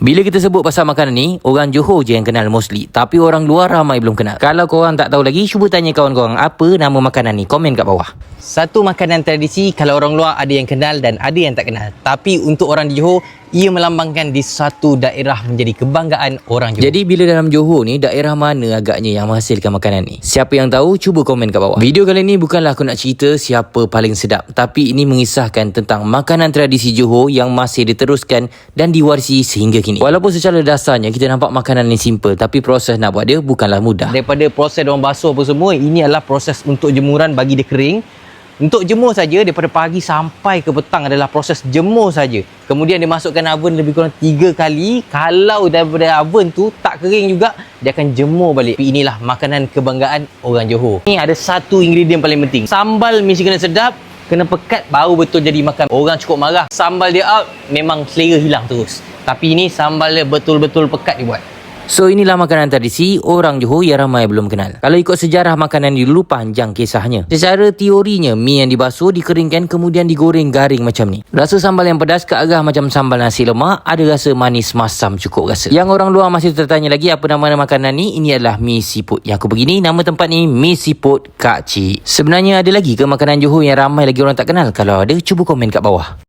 Bila kita sebut pasal makanan ni, orang Johor je yang kenal mostly. Tapi orang luar ramai belum kenal. Kalau korang tak tahu lagi, cuba tanya kawan-korang apa nama makanan ni. Komen kat bawah. Satu makanan tradisi kalau orang luar ada yang kenal dan ada yang tak kenal. Tapi untuk orang di Johor, ia melambangkan di satu daerah menjadi kebanggaan orang Johor. Jadi bila dalam Johor ni, daerah mana agaknya yang menghasilkan makanan ni? Siapa yang tahu, cuba komen kat bawah. Video kali ni bukanlah aku nak cerita siapa paling sedap. Tapi ini mengisahkan tentang makanan tradisi Johor yang masih diteruskan dan diwarisi sehingga kini. Walaupun secara dasarnya kita nampak makanan ni simple. Tapi proses nak buat dia bukanlah mudah. Daripada proses orang basuh apa semua, ini adalah proses untuk jemuran bagi dia kering. Untuk jemur saja daripada pagi sampai ke petang adalah proses jemur saja. Kemudian dia masukkan oven lebih kurang 3 kali. Kalau daripada oven tu tak kering juga, dia akan jemur balik. Tapi inilah makanan kebanggaan orang Johor. Ni ada satu ingredient paling penting. Sambal mesti kena sedap, kena pekat baru betul jadi makan. Orang cukup marah. Sambal dia out, memang selera hilang terus. Tapi ini sambal dia betul-betul pekat dibuat. So inilah makanan tradisi orang Johor yang ramai belum kenal. Kalau ikut sejarah makanan ni dulu panjang kisahnya. Secara teorinya mi yang dibasuh dikeringkan kemudian digoreng garing macam ni. Rasa sambal yang pedas ke arah macam sambal nasi lemak ada rasa manis masam cukup rasa. Yang orang luar masih tertanya lagi apa nama makanan ni ini adalah mi siput. Yang aku begini nama tempat ni mi siput Kak Cik. Sebenarnya ada lagi ke makanan Johor yang ramai lagi orang tak kenal? Kalau ada cuba komen kat bawah.